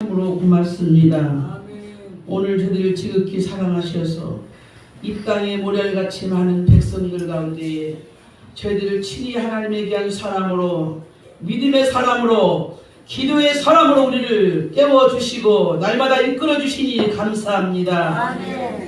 참으로 고맙습니다. 오늘 저들을 지극히 사랑하셔서 이 땅에 모래같이 많은 백성들 가운데 저희들을 친히 하나님에 대한 사람으로 믿음의 사람으로 기도의 사람으로 우리를 깨워주시고 날마다 이끌어주시니 감사합니다.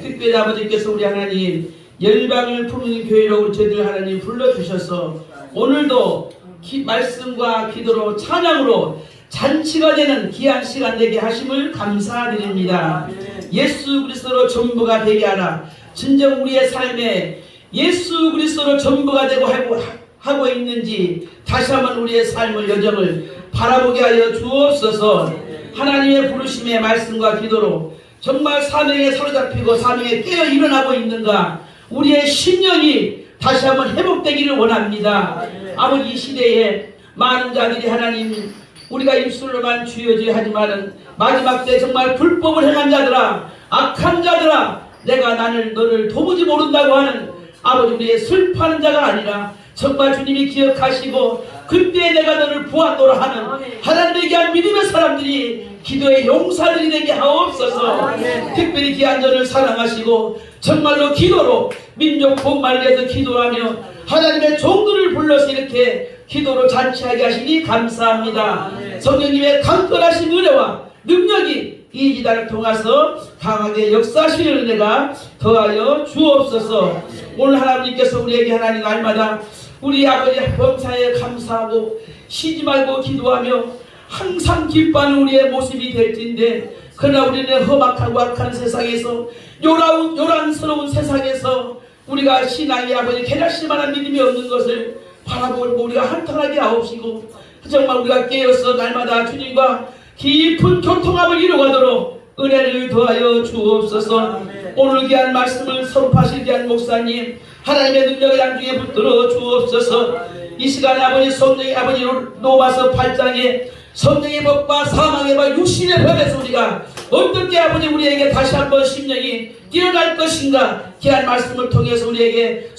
특별히 아버지께서 우리 하나님 열방을 품는 교회로 우리 저희들 하나님 불러주셔서 오늘도 기- 말씀과 기도로 찬양으로 잔치가 되는 귀한 시간 되게 하심을 감사드립니다. 예수 그리스도로 전부가 되게 하라. 진정 우리의 삶에 예수 그리스도로 전부가 되고 하고, 하고 있는지 다시 한번 우리의 삶을 여정을 바라보게 하여 주옵소서. 하나님의 부르심의 말씀과 기도로 정말 사명에 사로잡히고 사명에 깨어 일어나고 있는가 우리의 신령이 다시 한번 회복되기를 원합니다. 아버지 이 시대에 많은 자들이 하나님 우리가 입술로만 주여지 하지만은 마지막 때 정말 불법을 행한 자들아 악한 자들아 내가 나를 너를 도무지 모른다고 하는 아버지 우리의 슬퍼하는 자가 아니라 정말 주님이 기억하시고 그때 내가 너를 보았노라 하는 하나님의 귀한 믿음의 사람들이 기도의 용사들이 되게 하옵소서. 특별히 귀한 자를 사랑하시고 정말로 기도로 민족 복만을 위해서 기도하며 하나님의 종들을 불러서 이렇게 기도로 잔치하게 하시니 감사합니다. 성령님의 강건하신 은혜와 능력이 이 기단을 통해서 강하게 역사하시는 은혜가 더하여 주옵소서. 오늘 하나님께서 우리에게 하나님 날마다 우리 아버지 범사에 감사하고 쉬지 말고 기도하며 항상 기뻐하는 우리의 모습이 될진데 그러나 우리는 험악하고 악한 세상에서 요란, 요란스러운 세상에서 우리가 신앙이 아버지 개라실 만한 믿음이 없는 것을 바라보고 우리가 한탄하게 하옵시고 정말 우리가 깨어서 날마다 주님과 깊은 교통함을 이루가도록 은혜를 더하여 주옵소서. 오늘 귀한 말씀을 선포하실 귀한 목사님 하나님의 능력을 양중에 붙들어 주옵소서. 이 시간에 아버지 성령의 아버지 로마서 8장에 성령의 법과 사망의 법 육신의 법에서 우리가 어떻게 아버지 우리에게 다시 한번 심령이 뛰어날 것인가? 귀한 말씀을 통해서 우리에게 때에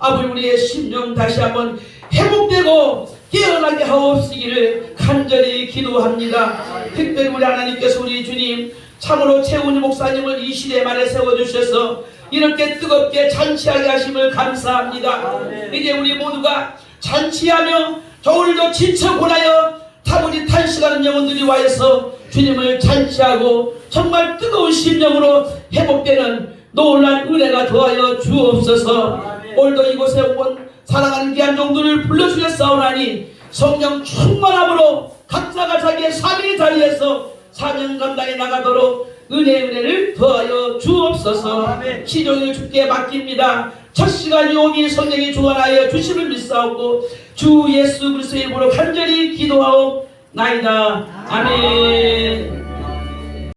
아버지 우리의 심령 다시 한번 회복되고 깨어나게 하옵시기를 간절히 기도합니다. 특별히 우리 하나님께서 우리 주님 참으로 최훈희 목사님을 이 시대 말에 세워주셔서 이렇게 뜨겁게 잔치하게 하심을 감사합니다. 이제 우리 모두가 잔치하며 겨울도 지쳐 보나여 타고지 탄식하는 영혼들이 와서 주님을 잔치하고 정말 뜨거운 심령으로 회복되는 놀란 은혜가 더하여 주옵소서 오늘도 이곳에 온 사랑하는 귀한 종들을 불러주셨사오나니 성령 충만함으로 각자가 자기의 사명의 자리에서 사명 감당에 나가도록 은혜 은혜를 더하여 주옵소서. 시종을 주께 맡깁니다. 첫 시간이 오니 성령이 주관하여 주심을 믿사오고 주 예수 그리스도의 이름으로 간절히 기도하옵나이다. 아멘